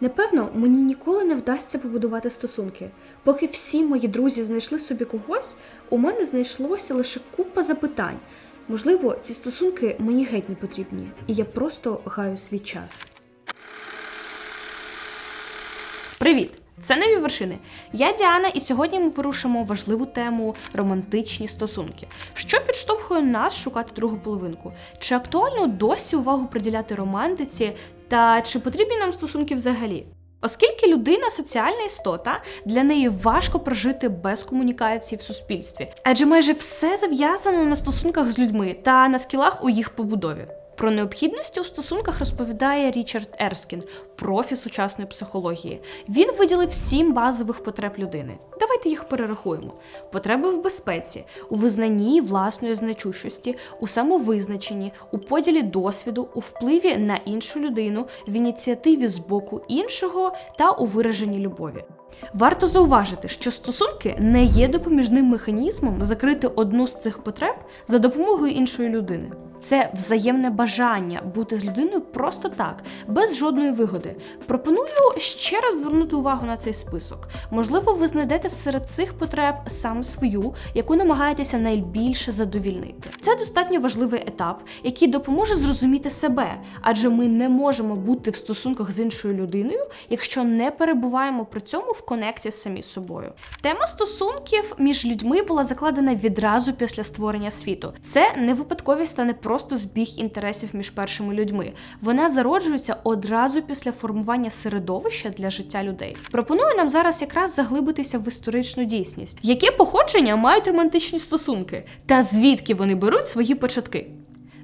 Напевно, мені ніколи не вдасться побудувати стосунки. Поки всі мої друзі знайшли собі когось, у мене знайшлося лише купа запитань. Можливо, ці стосунки мені геть не потрібні, і я просто гаю свій час. Привіт! Це нові вершини. Я Діана, і сьогодні ми порушимо важливу тему романтичні стосунки. Що підштовхує нас шукати другу половинку? Чи актуально досі увагу приділяти романтиці, та чи потрібні нам стосунки взагалі? Оскільки людина соціальна істота, для неї важко прожити без комунікації в суспільстві, адже майже все зав'язано на стосунках з людьми та на скілах у їх побудові. Про необхідності у стосунках розповідає Річард Ерскін, профі сучасної психології. Він виділив сім базових потреб людини. Давайте їх перерахуємо: потреби в безпеці, у визнанні власної значущості, у самовизначенні, у поділі досвіду, у впливі на іншу людину, в ініціативі з боку іншого та у вираженні любові. Варто зауважити, що стосунки не є допоміжним механізмом закрити одну з цих потреб за допомогою іншої людини. Це взаємне бажання бути з людиною просто так, без жодної вигоди. Пропоную ще раз звернути увагу на цей список. Можливо, ви знайдете серед цих потреб саме свою, яку намагаєтеся найбільше задовільнити. Це достатньо важливий етап, який допоможе зрозуміти себе, адже ми не можемо бути в стосунках з іншою людиною, якщо не перебуваємо при цьому в конекті з самі собою. Тема стосунків між людьми була закладена відразу після створення світу. Це не випадковість та не просто збіг інтересів між першими людьми. Вона зароджується одразу після формування середовища для життя людей. Пропоную нам зараз якраз заглибитися в історичну дійсність. Яке походження мають романтичні стосунки, та звідки вони беруть свої початки?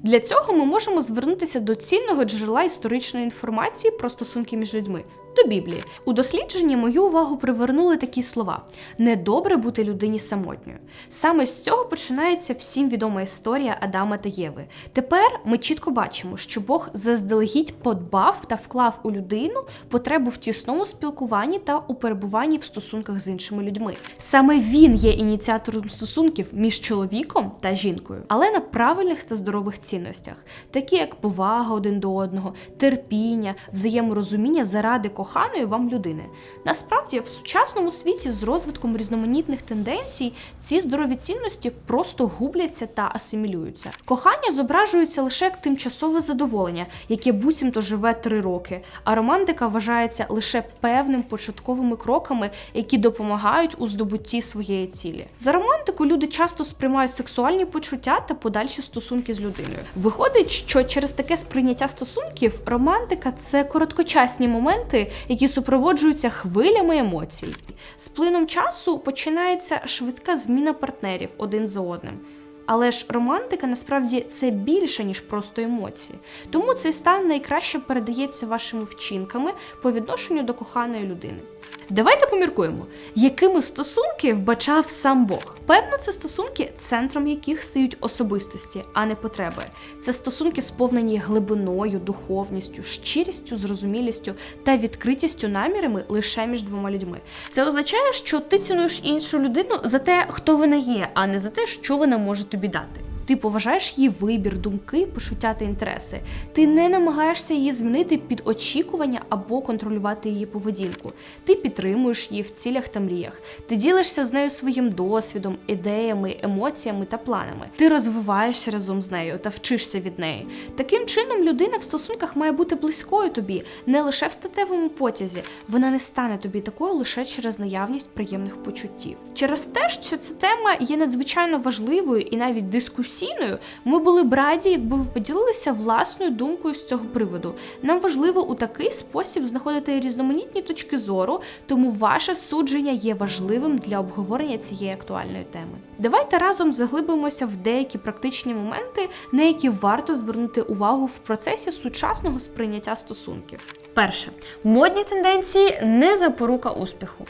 Для цього ми можемо звернутися до цінного джерела історичної інформації про стосунки між людьми до Біблії. У дослідженні мою увагу привернули такі слова: недобре бути людині самотньою. Саме з цього починається всім відома історія Адама та Єви. Тепер ми чітко бачимо, що Бог заздалегідь подбав та вклав у людину потребу в тісному спілкуванні та у перебуванні в стосунках з іншими людьми. Саме він є ініціатором стосунків між чоловіком та жінкою, але на правильних та здорових цінностях, такі як повага один до одного, терпіння, взаєморозуміння заради коханої вам людини. Насправді, в сучасному світі з розвитком різноманітних тенденцій ці здорові цінності просто губляться та асимілюються. Кохання зображується лише як тимчасове задоволення, яке буцімто живе три роки, а романтика вважається лише певним початковими кроками, які допомагають у здобутті своєї цілі. За романтику люди часто сприймають сексуальні почуття та подальші стосунки з людиною. Виходить, що через таке сприйняття стосунків романтика це короткочасні моменти, які супроводжуються хвилями емоцій. З плином часу починається швидка зміна партнерів один за одним. Але ж романтика насправді це більше, ніж просто емоції. Тому цей стан найкраще передається вашими вчинками по відношенню до коханої людини. Давайте поміркуємо, якими стосунки вбачав сам Бог. Певно, це стосунки, центром яких стають особистості, а не потреби. Це стосунки, сповнені глибиною, духовністю, щирістю, зрозумілістю та відкритістю намірами лише між двома людьми. Це означає, що ти цінуєш іншу людину за те, хто вона є, а не за те, що вона може тобі дати. Ти поважаєш її вибір, думки, почуття та інтереси. Ти не намагаєшся її змінити під очікування або контролювати її поведінку. Ти підтримуєш її в цілях та мріях. Ти ділишся з нею своїм досвідом, ідеями, емоціями та планами. Ти розвиваєшся разом з нею та вчишся від неї. Таким чином, людина в стосунках має бути близькою тобі, не лише в статевому потязі. Вона не стане тобі такою лише через наявність приємних почуттів. Через те, що ця тема є надзвичайно важливою і навіть дискусійною, ми були б раді, якби ви поділилися власною думкою з цього приводу. Нам важливо у такий спосіб знаходити різноманітні точки зору, тому ваше судження є важливим для обговорення цієї актуальної теми. Давайте разом заглибимося в деякі практичні моменти, на які варто звернути увагу в процесі сучасного сприйняття стосунків. Перше, модні тенденції не запорука успіху.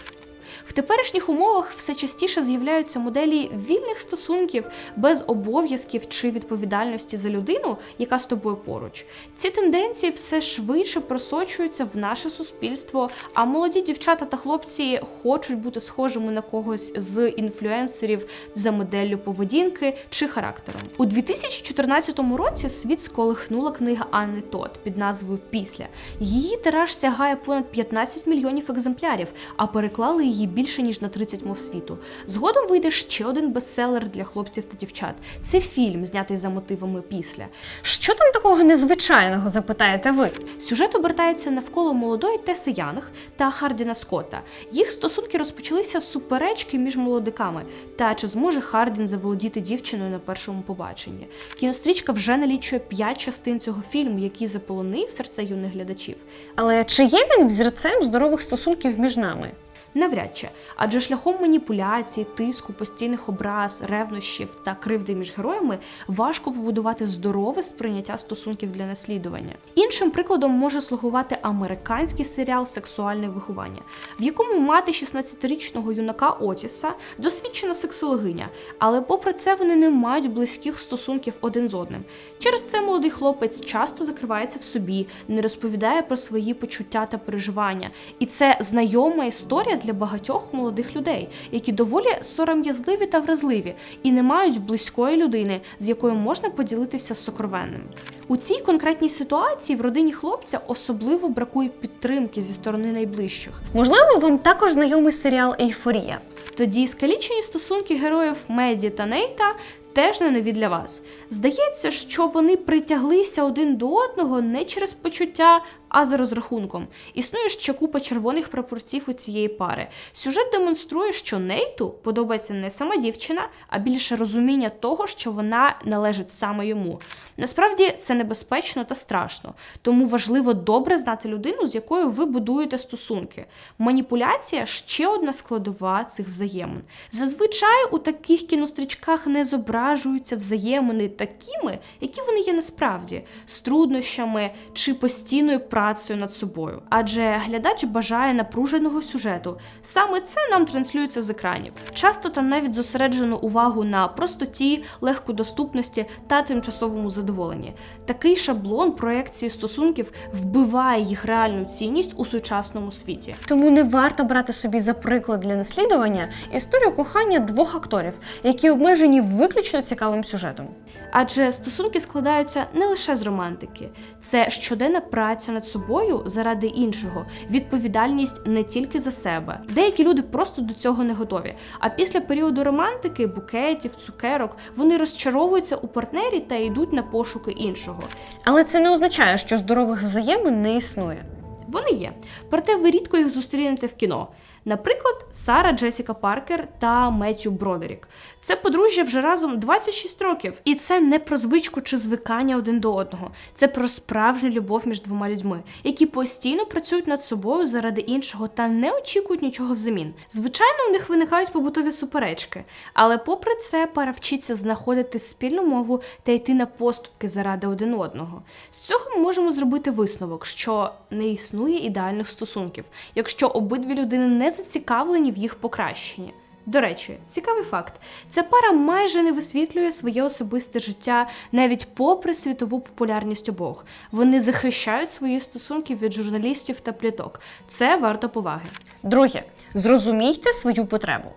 В теперішніх умовах все частіше з'являються моделі вільних стосунків без обов'язків чи відповідальності за людину, яка з тобою поруч. Ці тенденції все швидше просочуються в наше суспільство, а молоді дівчата та хлопці хочуть бути схожими на когось з інфлюенсерів за моделлю поведінки чи характером. У 2014 році світ сколихнула книга Анни Тот під назвою Після. Її тираж сягає понад 15 мільйонів екземплярів, а переклали її більше ніж на 30 мов світу. Згодом вийде ще один бестселер для хлопців та дівчат. Це фільм, знятий за мотивами після. Що там такого незвичайного, запитаєте ви? Сюжет обертається навколо молодої Теси Янг та Хардіна Скотта. Їх стосунки розпочалися з суперечки між молодиками. Та чи зможе Хардін заволодіти дівчиною на першому побаченні? Кінострічка вже налічує п'ять частин цього фільму, який заполонив серце юних глядачів. Але чи є він взірцем здорових стосунків між нами? Навряд чи, адже шляхом маніпуляцій, тиску, постійних образ, ревнощів та кривди між героями важко побудувати здорове сприйняття стосунків для наслідування. Іншим прикладом може слугувати американський серіал Сексуальне виховання, в якому мати 16-річного юнака Отіса досвідчена сексологиня, але попри це вони не мають близьких стосунків один з одним. Через це молодий хлопець часто закривається в собі, не розповідає про свої почуття та переживання, і це знайома історія для багатьох молодих людей, які доволі сором'язливі та вразливі і не мають близької людини, з якою можна поділитися сокровенним. У цій конкретній ситуації в родині хлопця особливо бракує підтримки зі сторони найближчих. Можливо, вам також знайомий серіал Ейфорія. Тоді скалічені стосунки героїв Меді та Нейта теж не нові для вас. Здається, що вони притяглися один до одного не через почуття, а за розрахунком. Існує ще купа червоних прапорців у цієї пари. Сюжет демонструє, що Нейту подобається не сама дівчина, а більше розуміння того, що вона належить саме йому. Насправді це небезпечно та страшно, тому важливо добре знати людину, з якою ви будуєте стосунки. Маніпуляція ще одна складова цих взаємин. Зазвичай у таких кінострічках не зображуються взаємини такими, які вони є насправді, з труднощами чи постійною працею над собою. Адже глядач бажає напруженого сюжету. Саме це нам транслюється з екранів. Часто там навіть зосереджено увагу на простоті, легкодоступності та тимчасовому задоволенні. Такий шаблон проекції стосунків вбиває їх реальну цінність у сучасному світі. Тому не варто брати собі за приклад для наслідування історію кохання двох акторів, які обмежені виключно цікавим сюжетом. Адже стосунки складаються не лише з романтики, це щоденна праця над собою заради іншого, відповідальність не тільки за себе. Деякі люди просто до цього не готові. А після періоду романтики, букетів, цукерок вони розчаровуються у партнері та йдуть на пошуки іншого. Але це не означає, що здорових взаємин не існує. Вони є, проте ви рідко їх зустрінете в кіно. Наприклад, Сара Джесіка Паркер та Меттю Бродерік. Це подружжя вже разом 26 років, і це не про звичку чи звикання один до одного. Це про справжню любов між двома людьми, які постійно працюють над собою заради іншого та не очікують нічого взамін. Звичайно, у них виникають побутові суперечки, але попри це пара вчиться знаходити спільну мову та йти на поступки заради один одного. З цього ми можемо зробити висновок, що не існує ідеальних стосунків, якщо обидві людини не зацікавлені в їх покращенні. До речі, цікавий факт: ця пара майже не висвітлює своє особисте життя навіть попри світову популярність обох. Вони захищають свої стосунки від журналістів та пліток. Це варто поваги. Друге, зрозумійте свою потребу.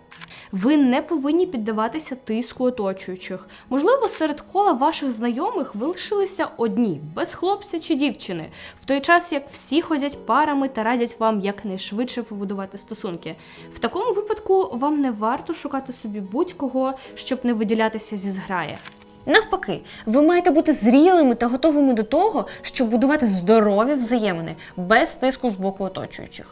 Ви не повинні піддаватися тиску оточуючих. Можливо, серед кола ваших знайомих ви лишилися одні, без хлопця чи дівчини, в той час як всі ходять парами та радять вам якнайшвидше побудувати стосунки. В такому випадку вам не варто шукати собі будь-кого, щоб не виділятися зі зграї. Навпаки, ви маєте бути зрілими та готовими до того, щоб будувати здорові взаємини без тиску з боку оточуючих.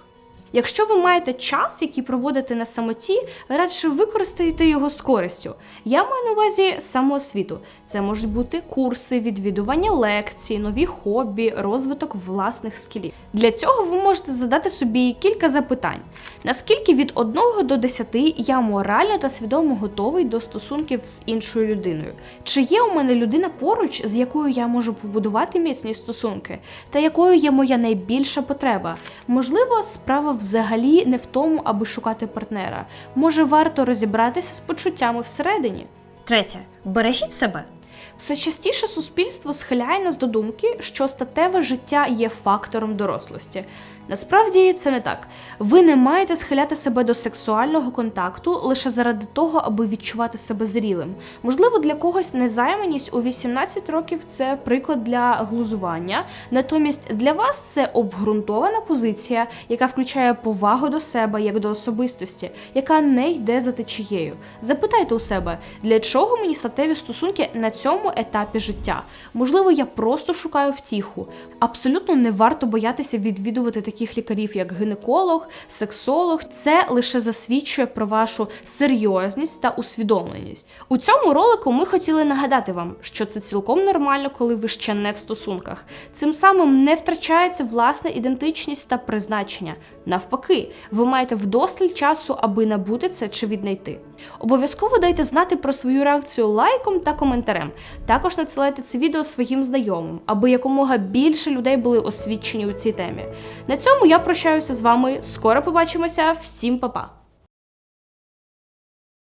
Якщо ви маєте час, який проводите на самоті, радше використайте його з користю. Я маю на увазі самоосвіту. Це можуть бути курси, відвідування лекцій, нові хобі, розвиток власних скілів. Для цього ви можете задати собі кілька запитань: наскільки від 1 до 10 я морально та свідомо готовий до стосунків з іншою людиною? Чи є у мене людина поруч, з якою я можу побудувати міцні стосунки, та якою є моя найбільша потреба? Можливо, справа в взагалі не в тому, аби шукати партнера. Може, варто розібратися з почуттями всередині. Третє. Бережіть себе. Все частіше суспільство схиляє нас до думки, що статеве життя є фактором дорослості. Насправді це не так. Ви не маєте схиляти себе до сексуального контакту лише заради того, аби відчувати себе зрілим. Можливо, для когось незайманість у 18 років це приклад для глузування. Натомість для вас це обґрунтована позиція, яка включає повагу до себе як до особистості, яка не йде за течією. Запитайте у себе, для чого мені статеві стосунки на цьому етапі життя? Можливо, я просто шукаю втіху. Абсолютно не варто боятися відвідувати таких лікарів, як гінеколог, сексолог. Це лише засвідчує про вашу серйозність та усвідомленість. У цьому ролику ми хотіли нагадати вам, що це цілком нормально, коли ви ще не в стосунках. Цим самим не втрачається власна ідентичність та призначення. Навпаки, ви маєте вдосталь часу, аби набути це чи віднайти. Обов'язково дайте знати про свою реакцію лайком та коментарем. Також надсилайте це відео своїм знайомим, аби якомога більше людей були освічені у цій темі. На цьому я прощаюся з вами. Скоро побачимося. Всім па-па!